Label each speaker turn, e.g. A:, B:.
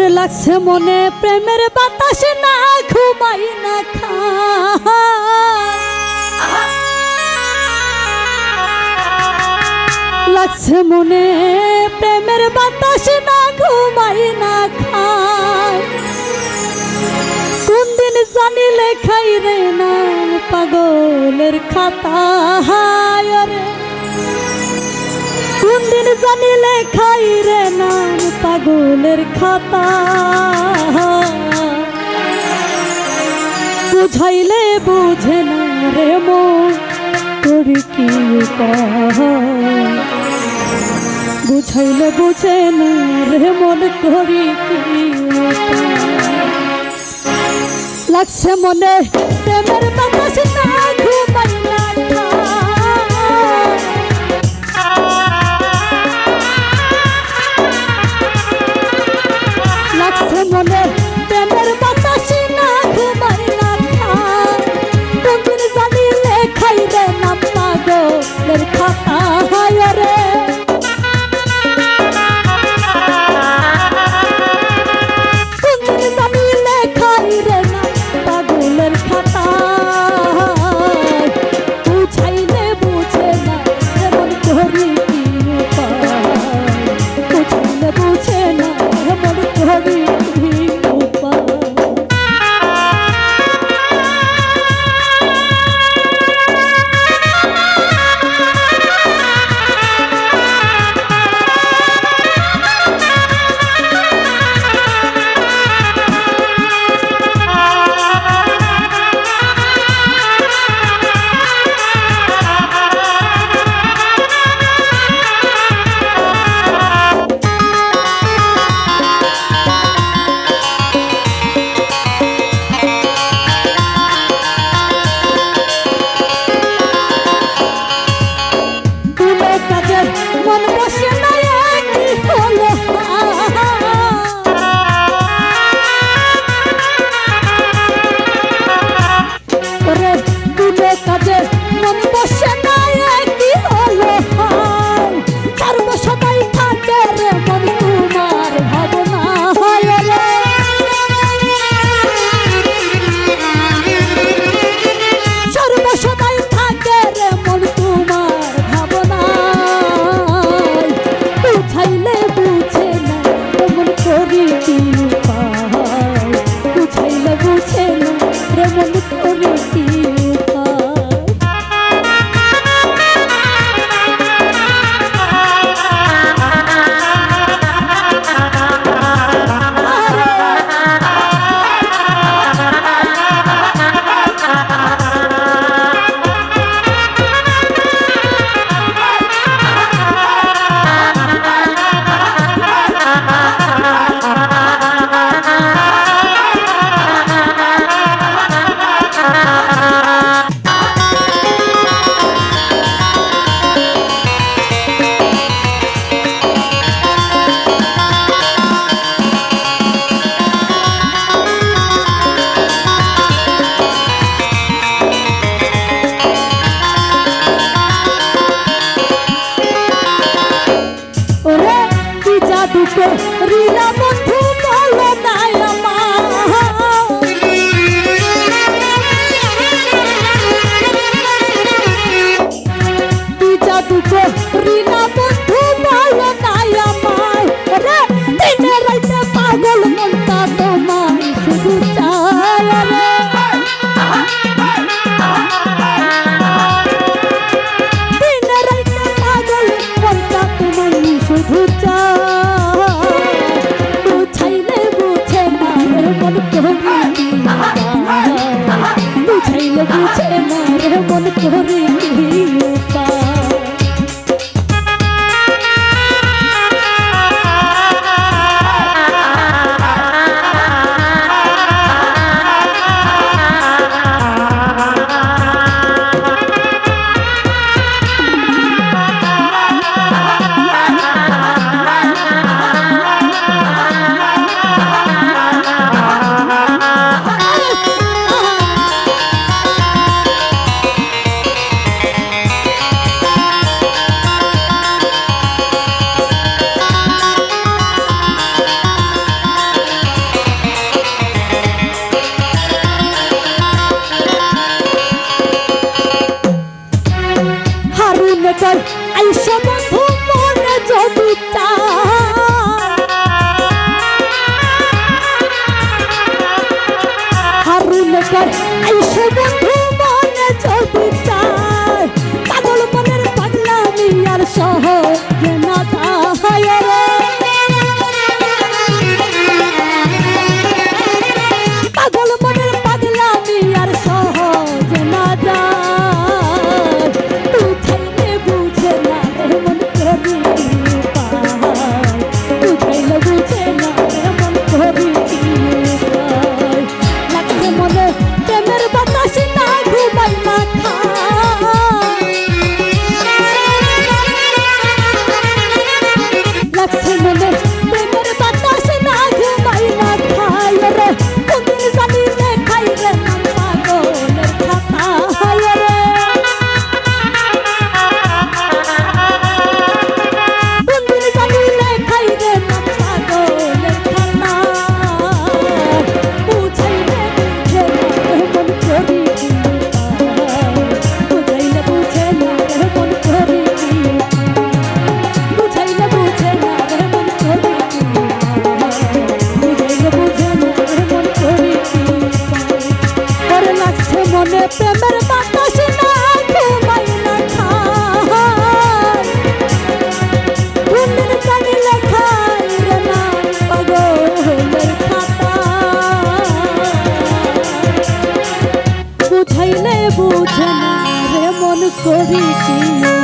A: লাগছে মনে, প্রেমের বাতাস না ঘুমাই না খা লাগছে মনে, প্রেমের বাতাস না ঘুমাই না খাই কোন দিন জানি লেখাই রে না, পাগলের খাতা কোন দিন জানি লেখাই রে না পাগলের খাতা। বুঝাইলে বুঝে না রে মন করি কি বুঝাইলে বুঝে না রে মন করি কি লাগছে মনে প্রেমের জাদু করিলা বন্ধু বুঝাইলে বুঝে না রে মন করি কি উপায়